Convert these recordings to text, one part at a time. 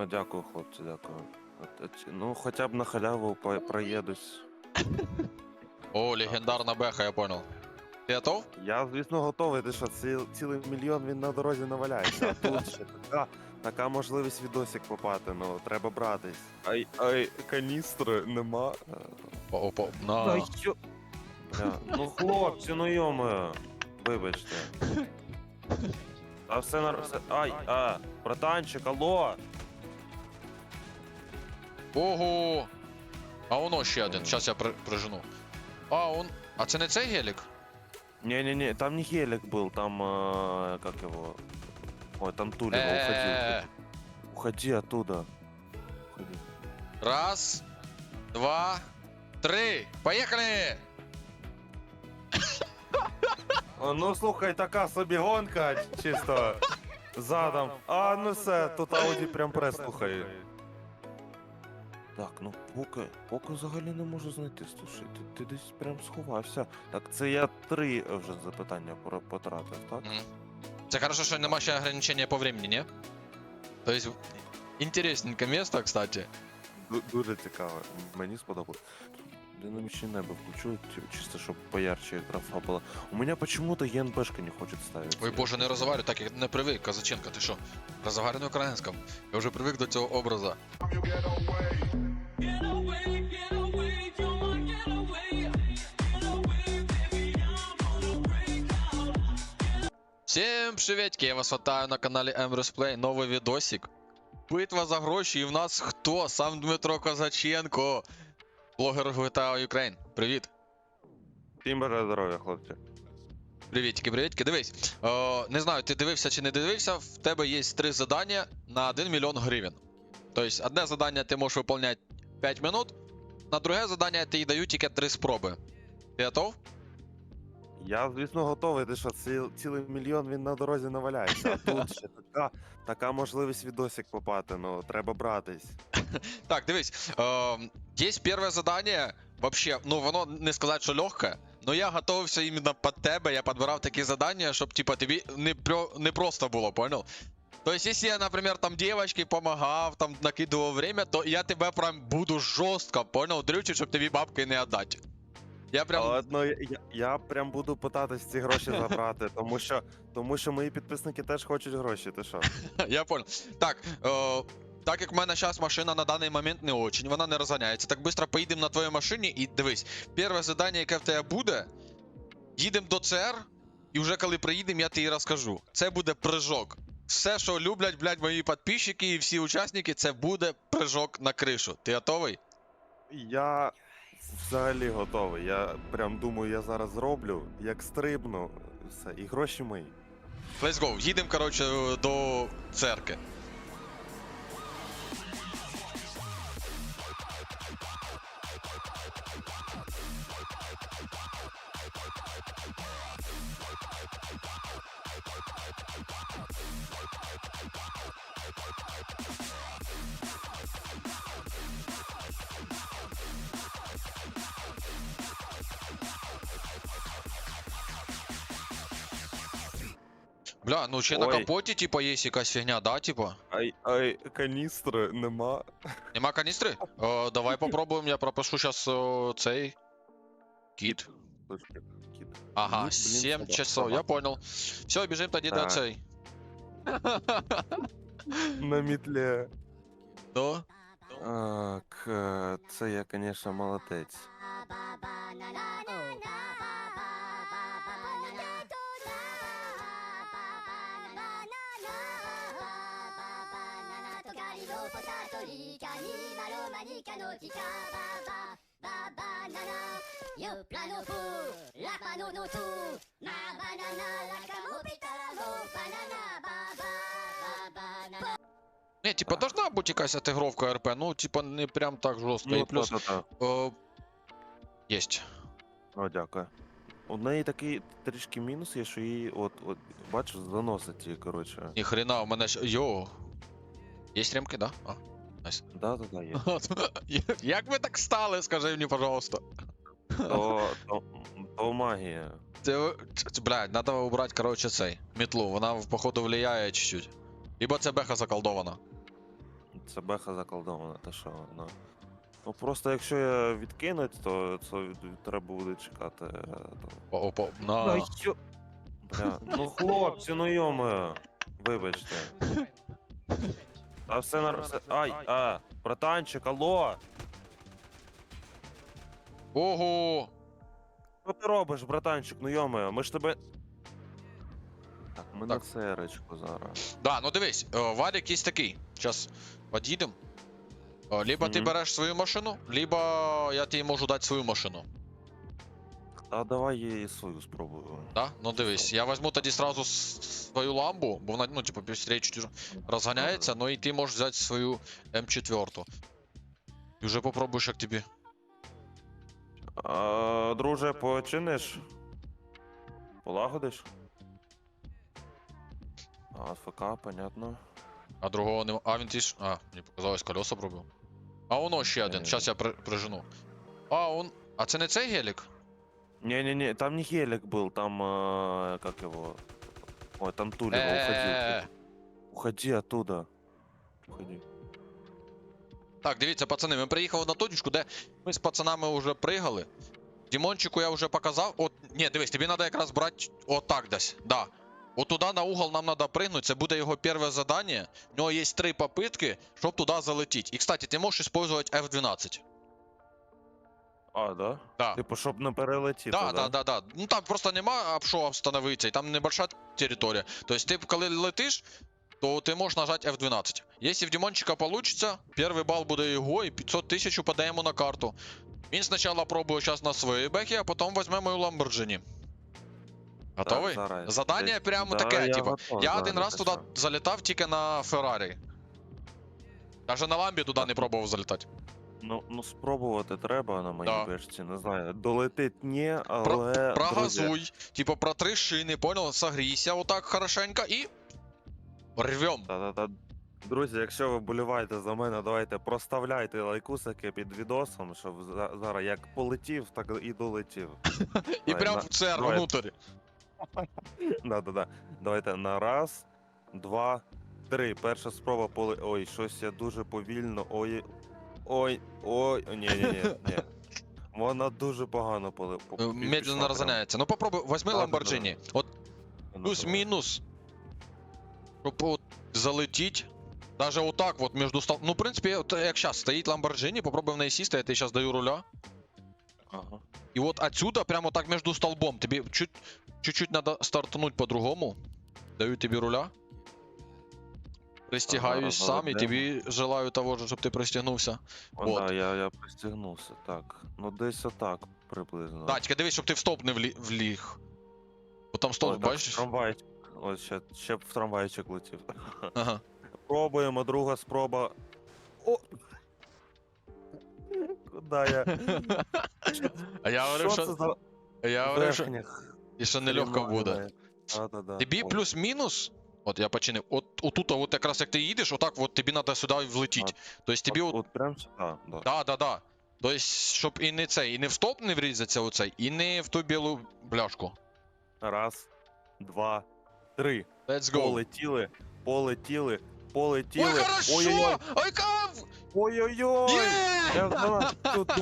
О, дякую, хлопці, дякую. От, от, Ну, хоча б на халяву по- проїдусь. О, легендарна беха, я понял. Ти готов? Я, звісно, готовий, ти що, ці, цілий мільйон він на дорозі наваляється. А тут ще така, така можливість відосик попати, ну, треба братись. Ай, ай, каністри нема. О, опа, на. Ай, що? Бля, ну хлопці, ну йомо. Вибачте. А все на все. Ай, а, братанчик, алло. Ого! А воно ще один. Зараз я при, прижену. А, он. А це не цей гелік? Не-не-не, там не гелик был, там, а, как его... Ой, там Тулева, уходи. Е, Уходи оттуда. Уходи. Раз, два, три. Поїхали! О, ну слухай, така собі гонка, чисто задом. А, ну все, тут Ауді прям прес слухає. Так, ну поки, поки взагалі не можу знайти, слушай, ти, ти десь прям сховався. Так, це я три вже запитання пора- потратив, так? Мгм. Це хорошо, що нема ще ограничення по времени, не? Тобто, інтересненьке місто, кстати. Ду- Дуже цікаво. Мені сподобалось. Динамічне небо включу, ті- чисто щоб поярче графа була. У меня почему-то ЕНБшка не хочет ставить. Ой боже, не розговарюй, так як не привик, Казаченко, ти що? Розговарюй на українському. Я вже привик до цього образу. Get away, Всім приветики, я вас вітаю на каналі Play, новий відосик. Битва за гроші, і в нас хто? Сам Дмитро Казаченко, блогер GTA Ukraine. Привіт. Всім бажаю здоров'я, хлопці. Привітики, привітики. Дивись. О, не знаю, ти дивився чи не дивився, в тебе є три завдання на 1 мільйон гривень. Тобто, одне завдання ти можеш виконувати 5 минут, на друге завдання ти даю тільки 3 спроби. Ти готов? Я, звісно, готовий, ти що, ці, цілий мільйон він на дорозі наваляється. А тут ще така, така можливість відосик попати, ну, треба братись. Так, дивись, е, є перше завдання, вообще, ну воно не сказати, що легке, но я готувався іменно під тебе, я підбирав такі завдання, щоб типа тобі не, про, не просто було, понял? То есть, если я, например, там девочке помогав, там накидував время, то я тебе прям буду жорстко, понял, дрючить, щоб тобі бабки не віддати. Я прям. Але, ну, я, я, прям буду питатись ці гроші забрати, тому що, тому що мої підписники теж хочуть гроші, ти що? Я понял. Так, е, так як в мене зараз машина на даний момент не очень, вона не розганяється. Так швидко поїдемо на твоїй машині і дивись, перше завдання, яке в тебе буде, їдемо до ЦР, і вже коли приїдемо, я тобі розкажу. Це буде прыжок. Все, що люблять, блядь, мої підписчики і всі учасники, це буде прыжок на кришу. Ти готовий? Я взагалі готовий. Я прям думаю, я зараз зроблю, як стрибну, все, і гроші мої. Let's go. Їдемо, коротше, до церкви. Бля, ну ще на Ой. капоті, типа, є якась фігня, да, типа? Ай, ай, каністри нема. Нема каністри? О, давай попробуємо, я пропишу зараз цей. Кіт. Слушай, кіт. Ага, Ну, блін, 7 собака. часов, я Ага. понял. Все, біжимо тоді до Так. цей. На мітлі. До? Так, е, це я, звісно, молодець. Yo plano fu, la mano no tu, na banana, la camopita, go banana, ba ba ba banana. Не, типа, должна бути якась отигровка РП, ну, типа, не прям так жорстко. І Ну, плюс. О, єсть. О, дякую. У неї такий трішки мінус є, що її, от, от, бачиш, заносить її, коротше. Ні хрена, у мене ж. Йоу. Є ремки, да? А. Найс. Да-да-да, є. Як ви так стали, скажи мені, пожалуйста. То, то, то магія. Це, це, блядь, надо убрать, короче, цей. Метлу. Вона, походу, влияє чуть-чуть. Либо це беха заколдована. це беха заколдована, та що, ну. Ну просто якщо я відкинуть, то це від- треба буде чекати. е, то- О, опа, на. Ай, що? Бля, ну хлопці, ну йомо. Вибачте. А все на все. Ай, а, братанчик, алло! Ого! Що ти робиш, братанчик? Ну йомо, ми ж тебе. Так, ми на Так. церочку зараз. Да, ну дивись, е, варік є такий. Зараз під'їдемо. Е, Либо ти Мгм. береш свою машину, либо я тобі можу дати свою машину. А давай я і свою спробую. Да? Ну дивись, я візьму тоді сразу свою ламбу, бо вона, ну, типу, быстрее чуть розганяється, ну і ти можеш взяти свою М4. І вже попробуєш, як тобі. А, друже, починиш? Полагодиш? А, ФК, понятно. А другого нема. А він ті ж. А, мені показалось, колеса пробив. А воно ще один. Е. Зараз я при... прижену. А, он. А це не цей гелік? Не-не-не, там не гелик был, там, как его... Ой, там Тулева, Е-е-е. уходи. Уходи оттуда. Уходи. Так, дивіться, пацани, ми приїхали на точку, де ми з пацанами вже пригали. Дімончику я вже показав. От, ні, дивись, тобі треба якраз брати отак десь. Да. От туди на угол нам треба пригнути, це буде його перше задання. У нього є три попитки, щоб туди залетіти. І, кстати, ти можеш использовать F12. А, да? Да. Типу, щоб не перелетіти, Да, да, да, да. Ну там просто нема об що встановитися, і там небольша територія. Тобто ти коли летиш, то ти можеш нажати F12. Якщо в Дімончика получится, перший бал буде його, і 500 тисяч упаде йому на карту. Він спочатку пробує зараз на своїй бехі, а потім візьме мою Lamborghini. Готовий? Зараз. Задання Десь- прямо Да, таке, я типу, готовий, Я да, один раз туди що? залітав тільки на Феррарі. Даже на ламбі туди не пробував залітати. Ну, ну спробувати треба на моїй Да. бешці, не знаю. Долетить ні, але. Про- друзі, Прогазуй, типу, протри шини, понял? Согрійся отак хорошенько і. Рвем. Та-та-та. Друзі, якщо ви боліваєте за мене, давайте проставляйте лайкусики під відосом, щоб за- зараз як полетів, так і долетів. І Давай, прям на- в цер давай. внутрі. Да-да-да. Давайте на раз, два, три. Перша спроба поли. Ой, щось я дуже повільно. Ой. Ой, ой. Ні, ні, ні, ні. Вона дуже погано поли. по- Е, пі- Медленно розганяється. Ну попробуй, возьми Да-да-да. От плюс-мінус. Щоб от залетіть. Даже отак, от між стол... Ну, в принципі, от як зараз стоїть Lamborghini, попробуй в неї сісти, я тобі зараз даю руля. Ага. І от отсюда, прямо так між столбом, тобі чуть, чуть-чуть надо стартануть по-другому. Даю тобі руля. Пристігаюсь Ага, сам і молодець. тобі желаю того ж, щоб ти пристігнувся. О, Вот. да, я, я пристігнувся. Так. Ну десь отак приблизно. Так, тільки дивись, щоб ти в стоп не влі... вліг. Бо там Ой, стовп, так, бачиш? Трамвайчик. Ось ще, ще б в трамвайчик летів. Ага. Пробуємо, друга спроба. О! Куда я? А я говорив, що це за я говорив, що, верхніх? і що нелегко буде. хрінова? Да-да-да. Тобі О, плюс-мінус. От я починив. От отут, от якраз як ти їдеш, отак от тобі треба сюди влетіти. Тобто тобі от, от. прям сюди, да. Да, да, да. Тобто, щоб і не цей, і не в стоп не врізатися оцей, і не в ту білу бляшку. Раз, два, три. Let's go. Полетіли, полетіли, полетіли. Ой, хорошо! Ой-ой-ой, Ой, кайф! ой-ой-ой! Є! Я вона туди!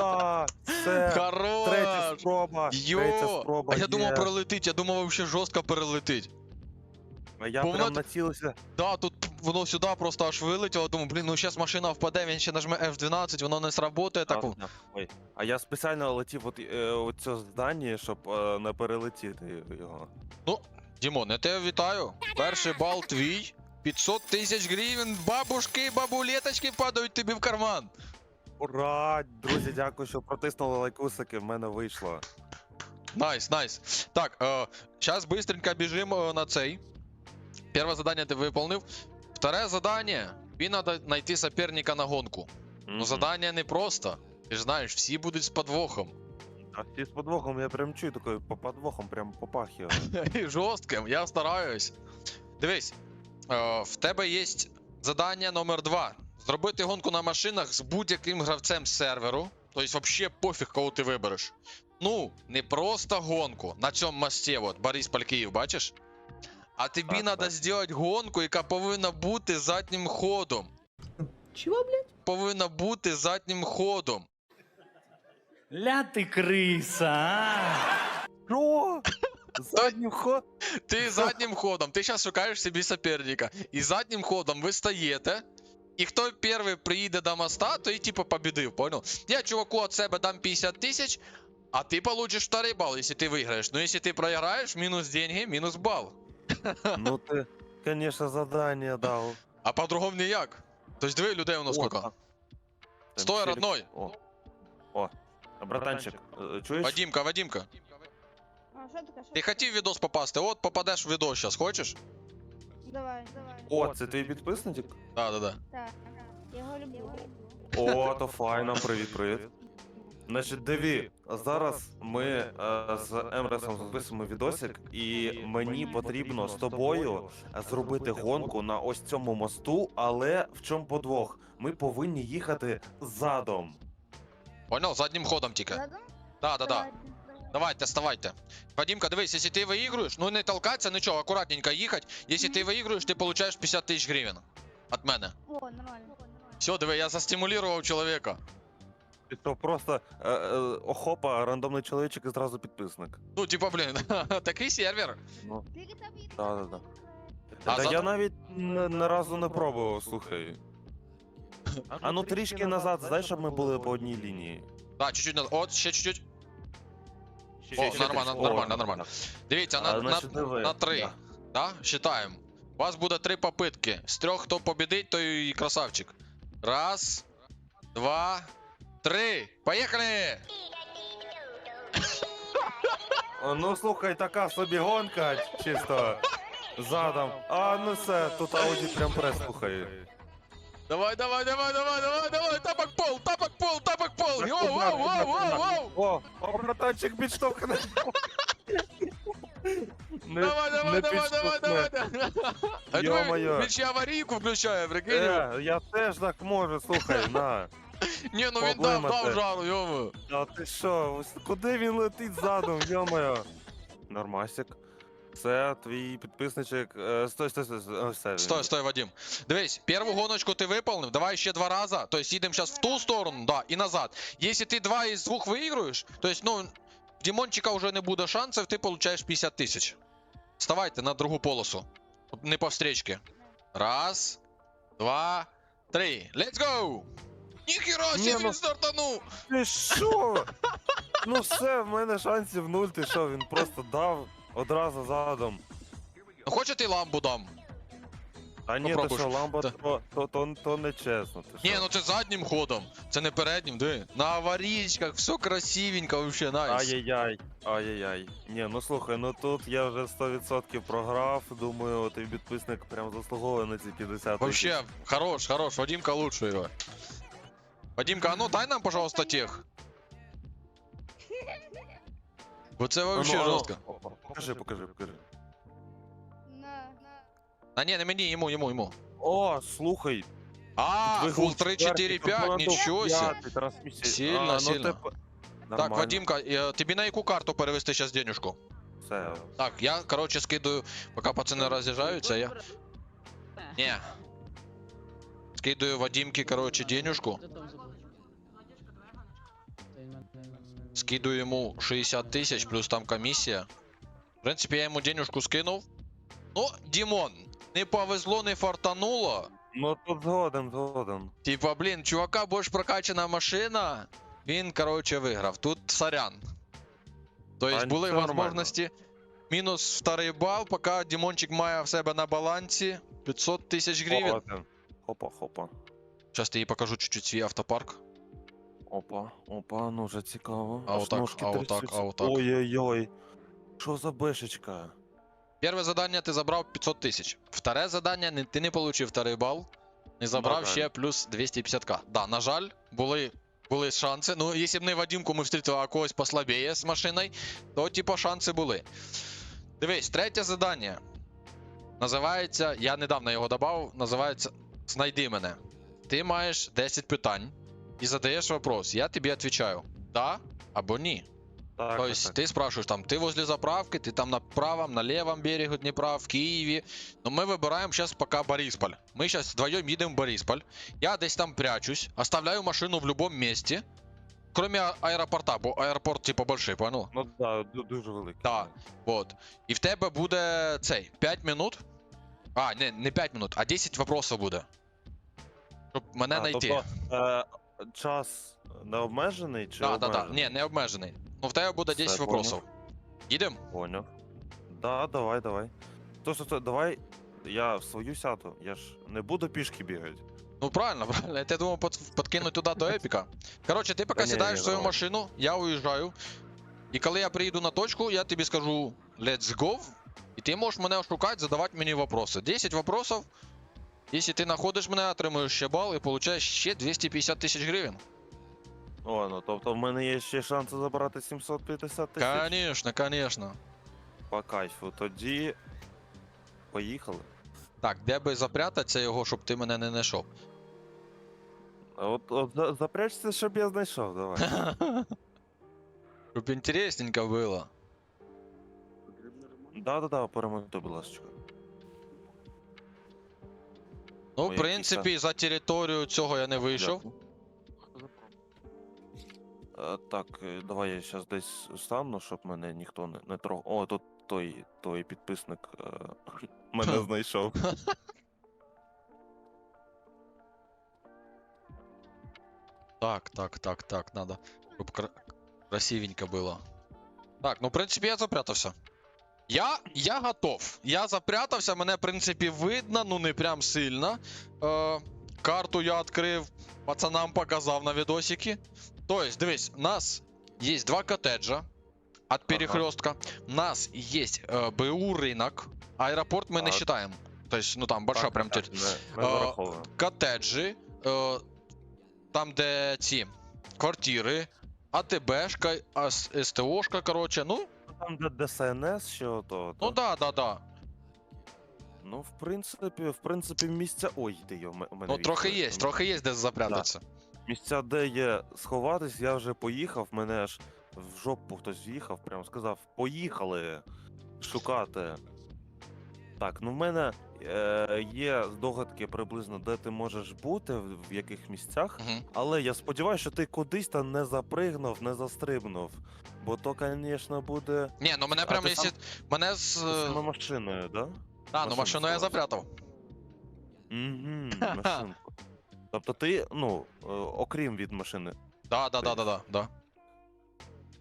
Третя Хорош! спроба, третя Йо! спроба А я думав пролетить, я думав вообще жорстко перелетить. А я Бо прям т- націлився. Да, тут воно сюди просто аж вилетіло, думаю, блін, ну зараз машина впаде, він ще нажме F12, воно не сработає, так. А. Ой. А я спеціально летів от, е, от це здання, щоб е, не перелетіти його. Дімон, я тебе вітаю. Перший бал твій. 500 тисяч гривень, бабушки, бабулеточки падають тобі в карман. Ура! Друзі, дякую, що протиснули лайкусики, в мене вийшло. Найс, найс. Так, е, зараз быстренько біжимо на цей. Перше задання ти виповнив. Вторе задання. Тобі треба знайти соперника на гонку. Ну, Мгм. задання не просто. Ти ж знаєш, всі будуть з подвохом. А ті з подвохом я прям чую такою по подвохом, прям попахиваю. І жорстким, я стараюсь. Дивись, е, в тебе є задання номер 2 Зробити гонку на машинах з будь-яким гравцем з серверу. Тобто, взагалі пофіг, кого ти вибереш. Ну, не просто гонку на цьому мості, от, Борисполь Київ, бачиш? А тобі Так, треба так. зробити гонку, яка повинна бути заднім ходом. Чего, блядь? повинна бути заднім ходом. Ля ты крыса, а? Що? Заднім ход? Ти заднім ходом, ти зараз шукаєш собі соперника. І заднім ходом ви стаєте. І хто перший приїде до моста, той типу побідив, понял? Я чуваку від себе дам 50 тисяч, а ти получиш второй бал, якщо ти виграєш. Ну, якщо ти програєш, мінус деньги, мінус бал. Ну ти, звісно, задання дав. А по-другому ніяк. Тобто диви людей у нас О, скільки. так. Там Стой, челік- родной. О. О. Братанчик, е, чуєш? Вадимка, Вадимка. А, що таке? Що Ти хотів в відос попасти, от попадеш в відос зараз, хочеш? Давай, давай. О, це твій підписник? Да, да, да. Так. Я його люблю. О, то файно, привіт, привіт. Значить, диві, зараз ми е, з Емресом записуємо відосик, і мені потрібно з тобою зробити гонку на ось цьому мосту, але в чому подвох? Ми повинні їхати задом. Понял? Заднім ходом тільки. Задом? Да, да, да. Давайте. Давайте, вставайте. Вадимка, дивись, якщо ти виігруєш, ну не толкатися, нічого, акуратненько їхати. Якщо ти виігруєш, ти получаєш 50 тисяч гривень. От мене. О, нормально. Все, диви, я застимулював чоловіка. Ти що, просто е, е, охопа, рандомний чоловічок і зразу підписник. Ну, типа, блін, такий сервер. Ну, да, да, да. А Та задом? я навіть н- ні разу не пробував, слухай. А ну трішки назад, знаєш, щоб ми були по одній лінії. Да, чуть-чуть назад. От, ще чуть-чуть. О, ще нормально, трішки. нормально, нормально. Дивіться, на, А, на, значить, диви. на три. Да. Да? Считаем. У вас буде три попитки. З трьох, хто побідить, той і красавчик. Раз, два, три. Поїхали! О, Ну слухай, така собі гонка, чисто задом. А ну все, тут ауді прям прес слухай. Давай, давай, давай, давай, давай, давай, тапок пол, тапок пол, тапок пол. Йоу, Так, воу, так, воу, так, воу, так. воу. О, о, братанчик підштовхне. Не, Давай, давай, не давай, давай, давай. підштовхне. А диви, Ё-моё. Він ще аварійку включає, прикинь. Е, я теж так можу, слухай, на. Ні, ну він дав, проблема дав це. жару, йому. А ти що, ось куди він летить задом, йомаю? Нормасик. Це твій підписничок. Е, Стой, стой, стой, стой. О, все, він- Стой, стой, Вадим. Дивись, перву гоночку ти виповнив, давай ще два рази. То есть їдемо зараз в ту сторону, да, і назад. Якщо ти два із двох виігруєш, то есть, ну, в Дімончика вже не буде шансів, ти получаєш 50 тисяч. Вставайте на другу полосу. Не по встречці. Раз, два, три. Let's go! Ніхіра Ні, сі ну- він стартанув! Ти що? Ну все, в мене шансів нуль, ти що, він просто дав одразу задом. Хочете ламбу дам? А ні, то Попробуй що, ж. ламба, Та- то, то, то, то не чесно. Ти Ні, що? ну це заднім ходом. Це не переднім, диви. На аварійках, все красивенько, вообще найс. Ай-яй-яй, ай-яй-яй. Ні, ну слухай, ну тут я вже 100% програв. Думаю, твій підписник прям заслуговує на ці 50 тисяч. Вообще, хорош, хорош, Вадимка лучший его. Вадимка, а ну дай нам, пожалуйста, тех. Вот це А ну, вообще а ну, жорстко. о, о, Покажи, покажи, покажи. На, на. А не, не мені, йому, йому, йому. О, слухай. А, двигун фул 3, четвертий, 4, 5, турбонадув нічого себе. п'ятий, трансмісія. Сильно, А, ну, сильно. типу, Так, нормально. Вадимка, е, тобі на яку карту перевести зараз денежку? Все. Так, я, короче, скидаю, поки пацани роз'їжджаються, я... Не. Скидаю Вадимке, короче, денежку. Скидаю ему 60 тысяч, плюс там комиссия. В принципе, я ему денежку скинув. Ну, Димон, не повезло, не фартануло. Ну тут згоден, згоден. Типа, блін, чувака більш прокачана машина. Він, короче, виграв. Тут сорян. Тобто А, були можливості. Мінус вторий бал, поки Дімончик має в себе на балансі 500 тисяч гривень. Згоден. Хопа, хопа. Зараз я їй покажу чуть-чуть свій автопарк. Опа, опа, ну вже цікаво. А Аж отак, ножки а отак, трясуться. а отак. Ой-ой-ой. Що за бешечка? Перше задання ти забрав 500 тисяч. Вторе задання не- ти не отримав вторий бал. Не забрав Ну, ще плюс 250к. Да, на жаль, були, були шанси. Ну, якщо б не Вадимку ми встретили, а когось послабіє з машиною, то типа шанси були. Дивись, третє задання. Називається, я недавно його додав, називається Знайди мене. Ти маєш 10 питань і задаєш вопрос. Я тобі відповідаю да або ні. Так, То так, есть так. ты спрашиваешь там, ты возле заправки, ты там на правом, на левом берегу Днепра, в Киеве. Но мы выбираем сейчас пока Борисполь. Мы сейчас вдвоем едем в Борисполь. Я десь там прячусь, оставляю машину в любом месте. Кроме а- аэропорта, бо аеропорт типа большой, понял? Ну да, ду- дуже великий. Да. Вот. І в тебе буде цей 5 минут. А, не, не 5 минут, а 10 вопросів буде. Щоб мене А, знайти. тобто, е, час не обмежений чи Да, да, да. обмежений? Ні, не обмежений. Ну в тебе буде Все, 10 понял. вопросів. Їдем? Поняв. Да, давай, давай. То, то, давай я в свою сяду. Я ж не буду пішки бігати. Ну правильно, правильно. Я тебе думав под, подкинуть туди до епіка. Коротше, ти поки Та ні, сідаєш ні, в свою давай. машину, я уїжджаю. І коли я приїду на точку, я тобі скажу let's go. І ти можеш мене шукати, задавати мені вопроси. 10 вопросів. Якщо ти знаходиш мене, отримуєш ще бал і получаєш ще 250 тисяч гривень. О, ну тобто в мене є ще шанси забрати 750 тисяч. Конечно, конечно. По кайфу. Тоді. Поїхали. Так, де би запрятатися його, щоб ти мене не знайшов? А От, от за- запрячся, щоб я знайшов, давай. Щоб інтересненько було. Да-да-да, перемотуй, будь ласка. Ну, в принципі, за територію цього я не вийшов. Е, Так, е, давай я зараз десь стану, щоб мене ніхто не, не трогав. О, тут той, той підписник е, мене знайшов. Так, так, так, так, надо. Щоб кра- красивенько було. Так, ну в принципі я запрятався. Я, я готов. Я запрятався, мене, в принципі, видно, ну не прям сильно. Е, карту я відкрив, пацанам показав на відосики. Тобто, дивись, у нас є два котеджа від перехрестка. У нас є е, БУ ринок. Аеропорт ми не вважаємо. Тобто, ну там большая прям А, зараховуємо. Котеджі, е, там, де ці квартири, АТБшка, СТОшка, коротше. Ну, Там, де ДСНС, що то. ну так, да, да, да. Ну, в принципі, в принципі, місця. Ой, де йо, мене Ну, трохи є, трохи є де запрятатися. Місця, де є сховатись, я вже поїхав, мене аж в жопу хтось в'їхав, прям сказав: поїхали шукати. Так, ну в мене є здогадки приблизно, де ти можеш бути, в, в яких місцях, Угу. але я сподіваюся, що ти кудись там не запригнув, не застрибнув. Бо то, звісно, буде Ні, ну мене А прям, ти якщо. Мене з. з е, саме машиною, да? А, ну машину машину я запрятав. Угу, машинку. Тобто ти, ну, е, окрім від машини. Да, да, да, да, да, да.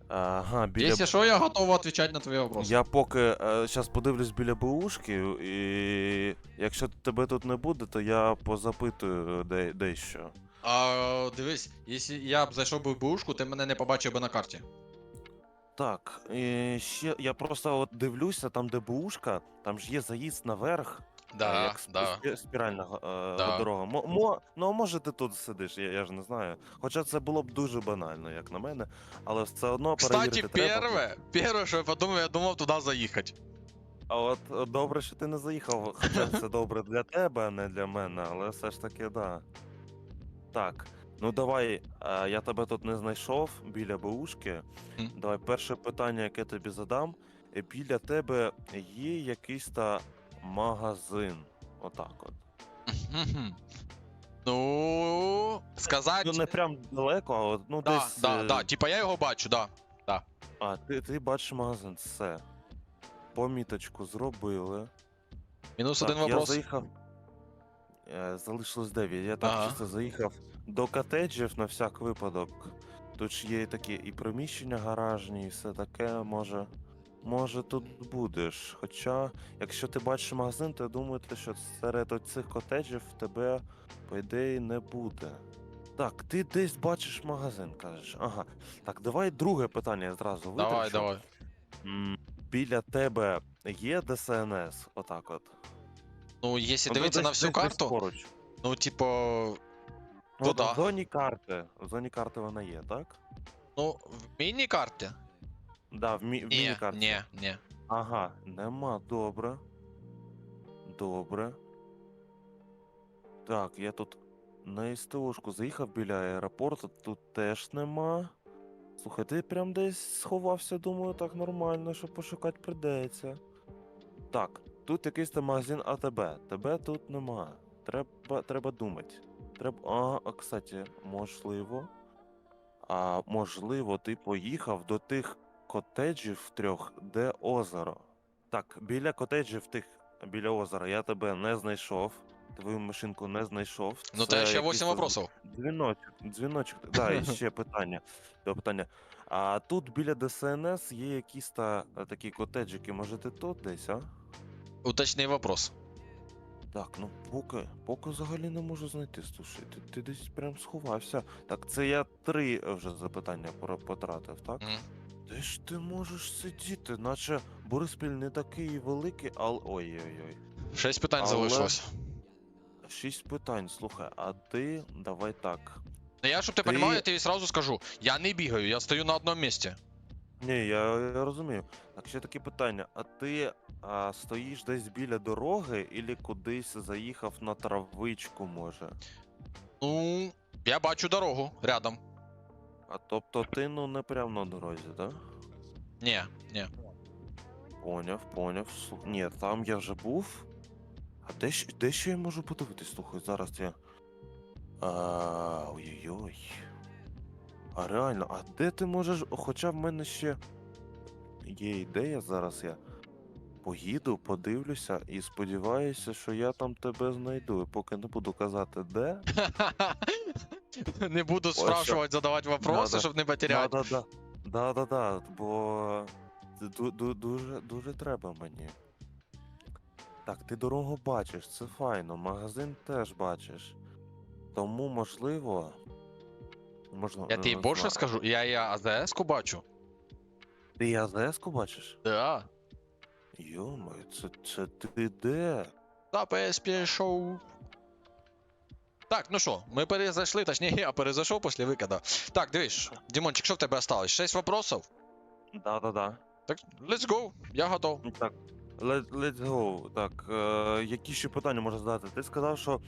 Ага, біля Если что, я готов отвечать на твои вопросы. Я поки зараз подивлюсь біля БУшки, і якщо тебе тут не буде, то я позапитую де, дещо. А, дивись, якщо я б зайшов би в бушку, ти мене не побачив би на карті. Так, і ще я просто от дивлюся, там де БУшка, там ж є заїзд наверх, е, Да, як сп- да. спі- спіральна е, Да. дорога. Мо, мо, ну, а може ти тут сидиш, я, я ж не знаю. Хоча це було б дуже банально, як на мене, але все одно Кстати, перевірити треба. перше, перше, що я подумав, я думав туди заїхати. А от е, добре, що ти не заїхав, хоча це добре для тебе, а не для мене, але все ж таки, да. Так, ну давай, е, я тебе тут не знайшов біля баушки. Мгм. Давай, перше питання, яке тобі задам. Е, Біля тебе є якийсь та магазин. Отак от. Ну, сказати. Ну, не прям далеко, а от, ну Да, десь. да, е, да. Типа я його бачу, да. А, ти, ти бачиш магазин, все. Поміточку зробили. Мінус один Я вопрос. заїхав. Е, Залишилось 9. Я так Ага. чисто заїхав до котеджів на всяк випадок. Тут ж є і такі і приміщення гаражні, і все таке, може. Може тут будеш. Хоча, якщо ти бачиш магазин, то я думаю, що серед цих котеджів тебе, по ідеї, не буде. Так, ти десь бачиш магазин, кажеш. Ага. Так, давай друге питання зразу витрачу. давай. М, Біля тебе є ДСНС? Отак от. Ну, якщо Ну, дивитися на всю карту, поруч. ну, типу, Ну, Ну, да. В зоні карти. В зоні карти вона є, так? ну, в міні-карті? Да, в, мі- в Ні, міні-карті. ні, ні. Ага, нема, добре. Добре. Так, я тут на СТОшку заїхав біля аеропорту, тут теж нема. Слухай, ти прям десь сховався, думаю, так нормально, що пошукати придеться. Так, тут якийсь там магазин АТБ. Тебе тут нема. Треба, треба думати. Треба. А, а, кстати, можливо. А можливо, ти поїхав до тих котеджів трьох, де озеро. Так, біля котеджів тих, біля озера я тебе не знайшов. Твою машинку не знайшов. Ну, Це та ще якийсь 8 там вопросов. Дзвіночок, дзвіночок. Да, і ще питання. До питання. А тут біля ДСНС є якісь та е, такі котеджики, може ти тут десь, а? Уточний вопрос. Так, ну поки, поки взагалі не можу знайти, слушай, ти, ти десь прям сховався. Так, це я три вже запитання потратив, так? Мгм. Де ж ти можеш сидіти, наче Бориспіль не такий великий, але. Ой-ой-ой. 6 питань Але- залишилось. Шість питань, слухай, а ти давай так. Ну я, щоб ти Ти- розумів, я тобі сразу скажу. Я не бігаю, я стою на одному місці. Ні, я, я розумію. Так, ще таке питання. А ти а, стоїш десь біля дороги, і кудись заїхав на травичку, може? Ну, я бачу дорогу рядом. А тобто ти ну не прямо на дорозі, так? Да? Ні, ні. Поняв, поняв. Ні, там я вже був. А де, щ- де ще я можу подивитись? Слухай, зараз я. А, ой-ой-ой. А реально, а де ти можеш. Хоча в мене ще є ідея, зараз я поїду, подивлюся і сподіваюся, що я там тебе знайду. І поки не буду казати де. Не буду спрашивать, задавати вопроси, Надо. щоб не потеряти. Да-да-да. Да-да-да, бо це ду- ду- дуже, дуже треба мені. Так, ти дорогу бачиш, це файно, магазин теж бачиш. Тому, можливо. Можливо, Я тобі більше скажу, я і АЗС-ку бачу. Ти АЗС-ку бачиш? Да. Йомаю, це, це ти де? Та PSP шоу. Так, ну що, ми перезайшли, точніше, я перезайшов після викида. Так, дивись, Дімончик, що в тебе осталось? 6 вопросов? Да-да-да. Так, let's go, я готов. Так, let, let's go. Так, е, які ще питання можна задати? Ти сказав, що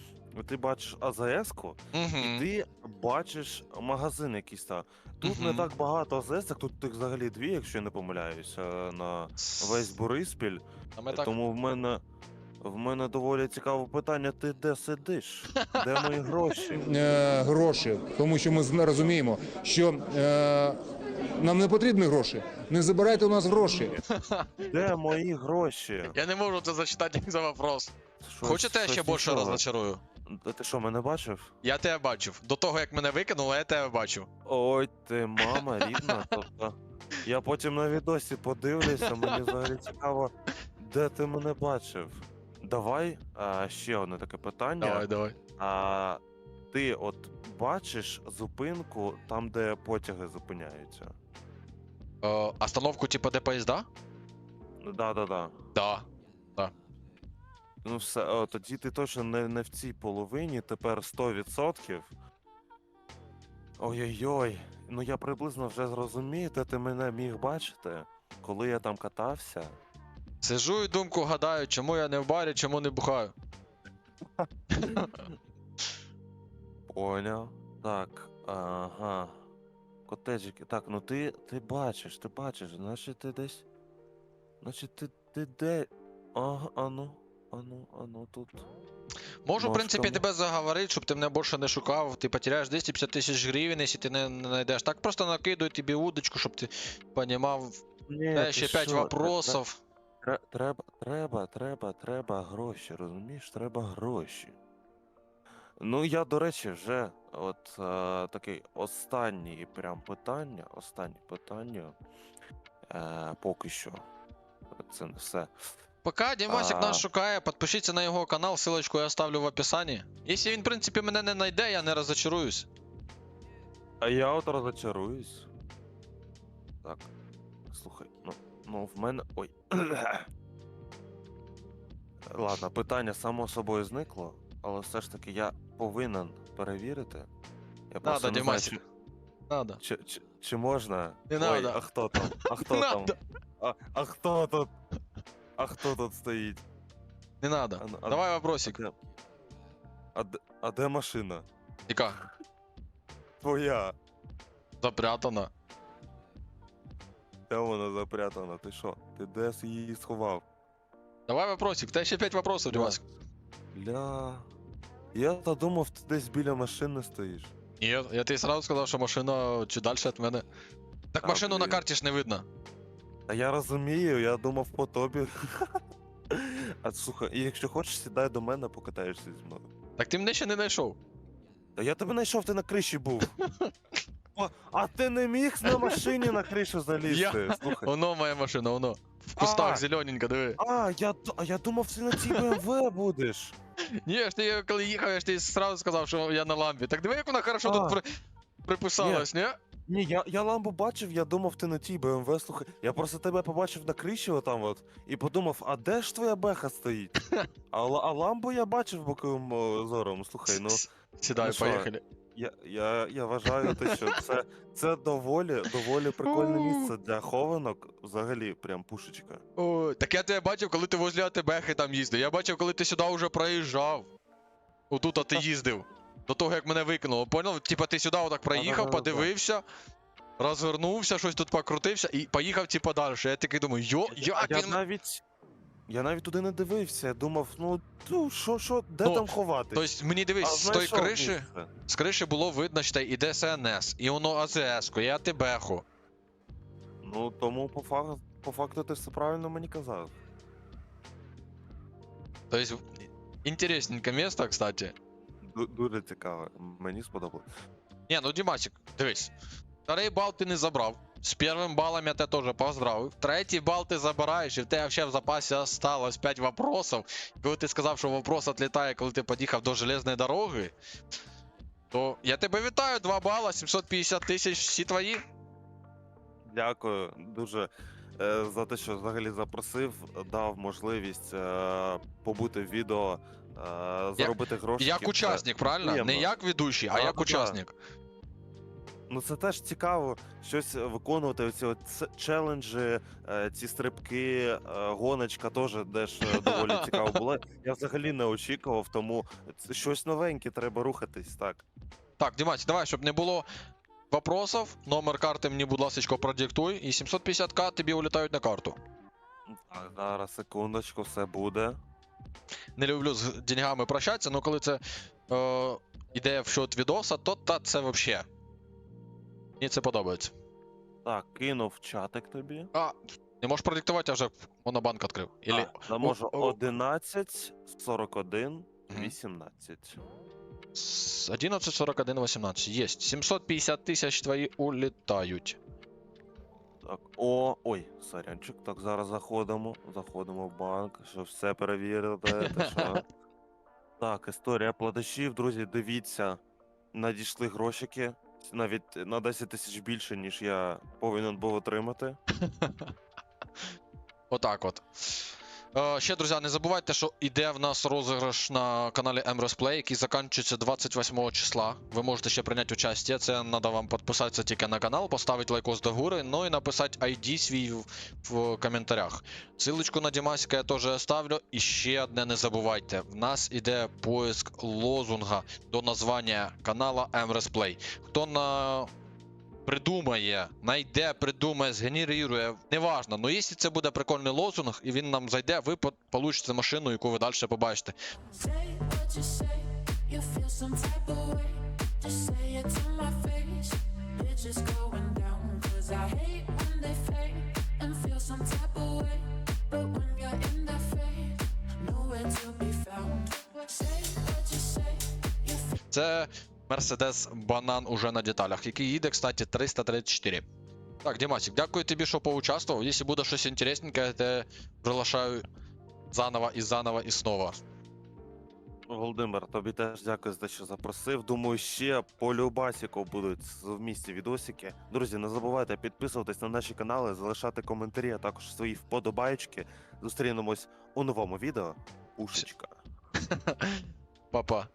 ти бачиш АЗС-ку, І Угу. ти бачиш магазин якийсь там. Тут не Мгм. так багато АЗС, тут їх взагалі дві, якщо я не помиляюся, на весь Бориспіль. А ми так... Тому в мене. В мене доволі цікаве питання: ти де сидиш? Де мої гроші? е, гроші, тому що ми зна- розуміємо, що е, нам не потрібні гроші. Не забирайте у нас гроші. Де мої гроші? Я не можу це зачитати як за вопрос. Щось- Хочете я ще більше нічого. розочарую? Та Ти що, мене бачив? Я тебе бачив. До того, як мене викинуло, я тебе бачив. Ой, ти мама рідна. Тобто, я потім на відосі подивлюся, мені взагалі цікаво, де ти мене бачив. Давай а, ще одне таке питання. Давай, давай. А ти от бачиш зупинку там, де потяги зупиняються? Е, остановку типа де поїзда? Ну да, да, да. Да. Ну все, о, тоді ти точно не, не в цій половині, тепер 100%. Ой-ой-ой. Ну я приблизно вже зрозумію, де ти мене міг бачити, коли я там катався. Сижу і думку гадаю, чому я не в барі, чому не бухаю. Поняв. Так, ага. Котеджики. Так, ну ти, ти бачиш, ти бачиш, значить ти десь. Значить ти, ти де. Ага, ану, ану, ану тут. Можу, в принципі, тебе заговорити, щоб ти мене більше не шукав. Ти потеряєш 250 тисяч гривень, якщо ти не, знайдеш. Так просто накидую тобі удочку, щоб ти понімав. Ні, ще 5 що, тре- вопросов. Тре- Треба, треба, треба, треба гроші, розумієш? Треба гроші. Ну, я, до речі, вже от е, такий останнє прям питання, останнє питання. Е, поки що. Це не все. Поки Дімасик А. нас шукає, підпишіться на його канал, ссылочку я оставлю в описанні. Якщо він, в принципі, мене не знайде, я не розочаруюсь. А я от розочаруюсь. Так. Слухай, ну, в мене. Ой. Ладно, питання само собою зникло, але все ж таки я повинен перевірити. Я просто Надо, не знаю, Дімасик. чи, Надо. чи, чи, чи можна. Не Ой, надо. а хто там? А хто там? Надо. А, а хто тут? А хто тут стоїть? Не надо. А а- Давай вопросик. де, а, де, а де машина? Яка? Твоя. Запрятана. Де вона запрятана? Ти що? Ти де її сховав? Давай вопросик, тебе ще 5 вопросів, Да. Дімасик. Ля. Я то думав, ти десь біля машини стоїш. Ні, я тобі сразу сказав, що машина чи далі від мене. Так А, машину на блін. карті ж не видно. Та я розумію, я думав по тобі. А слухай, і якщо хочеш, сідай до мене, покатаєшся зі мною. Так ти мене ще не знайшов. Та я тебе знайшов, ти на криші був. А ти не міг на машині на кришу залізти? Слухай. Оно моя машина, воно. В кустах А. зелененька, диви. А, я, д- а я думав, ти на цій БМВ будеш. Ні, ж ти коли їхав, я ж тобі сразу сказав, що я на ламбі. Так диви, як вона хорошо тут при... приписалась, ні? Ні, я, я ламбу бачив, я думав, ти на тій БМВ, слухай. Я просто тебе побачив на криші отам от, і подумав, а де ж твоя беха стоїть? А, ла- а ламбу я бачив боковим о, зором. Слухай, ну Сідай, ну що? поїхали. Я, я, я вважаю, те, що це, це доволі, доволі прикольне місце для хованок. Взагалі, прям пушечка. Ой, так я тебе бачив, коли ти возле АТБХи там їздив. Я бачив, коли ти сюди вже проїжджав. Отут а ти їздив. До того, як мене викинуло. Поняв? Типа ти сюди отак проїхав, Да-да-да-да. подивився, розвернувся, щось тут покрутився і поїхав, типа, далі. Я такий думаю, йо, як я він. навіть. Я навіть туди не дивився, думав, ну, ну що, що, де Ну, там ховатись? Тобто мені дивись, А з тої криші, з криші було видно, що і ДСНС, і воно АЗС-ку, і АТБху. Ну, тому по факту, по факту ти все правильно мені казав. Тобто, інтересненьке місто, кстати. Ду- Дуже цікаво. Мені сподобалось. Не, ну Дімасик, дивись. Второй бал ти не забрав. З першим балом я тебе теж поздравив. Третій бал ти забираєш, і в тебе ще в запасі осталось 5 вопросов. Коли ти сказав, що вопрос відлітає, коли ти під'їхав до железної дороги, то я тебе вітаю, 2 бала, 750 тисяч, всі твої. Дякую дуже е, за те, що взагалі запросив, дав можливість е, побути в відео, е, заробити гроші. Як учасник, правильно? Не як ведучий, а як да, да. учасник. Ну це теж цікаво, щось виконувати. Оці от ц- челенджі, е, ці стрибки, е, гоночка теж теж е, доволі цікаво було. Я взагалі не очікував, тому це щось новеньке, треба рухатись, так. Так, Дімасик, давай, щоб не було вопросов, номер карти мені, будь ласка, продиктуй, і 750к тобі улітають на карту. Так, зараз, секундочку, все буде. не люблю з деньгами прощатися, але коли це е, іде в счет відоса, то та це вообще. Мені це подобається. Так, кинув чатик тобі. А, не можеш продиктувати, я вже монобанк відкрив. Ілі... А, можу о- 11, 41, 18. 11, 41, 18. Єсть. 750 тисяч твої улітають. Так, о, ой, сорянчик. Так, зараз заходимо. Заходимо в банк, щоб все перевірити. та що. Так, історія платежів, друзі, дивіться. Надійшли грошики. Навіть на 10 тисяч більше, ніж я повинен був отримати. Отак от. Е, ще, друзі, не забувайте, що іде в нас розіграш на каналі Play, який закінчується 28 числа. Ви можете ще прийняти участь. Це треба вам підписатися тільки на канал, поставити лайкос до гури, ну і написати ID свій в, в коментарях. Силочку на Дімасика я теж оставлю. І ще одне не забувайте: в нас іде поиск лозунга до названня канала Play. Хто на придумає, найде, придумає, згенерує, неважно. Ну, якщо це буде прикольний лозунг, і він нам зайде, ви по- получите машину, яку ви далі побачите. Це Mercedes Банан уже на деталях, який їде, кстати, 334. Так, Дімасик, дякую тобі, що поучаствував. Якщо буде щось інтересненьке, я тебе приглашаю заново і заново і снова. Володимир, тобі теж дякую за те, що запросив. Думаю, ще по любасіку будуть совмісні відосики. Друзі, не забувайте підписуватись на наші канали, залишати коментарі, а також свої вподобайки. Зустрінемось у новому відео. Ушечка. Па-па.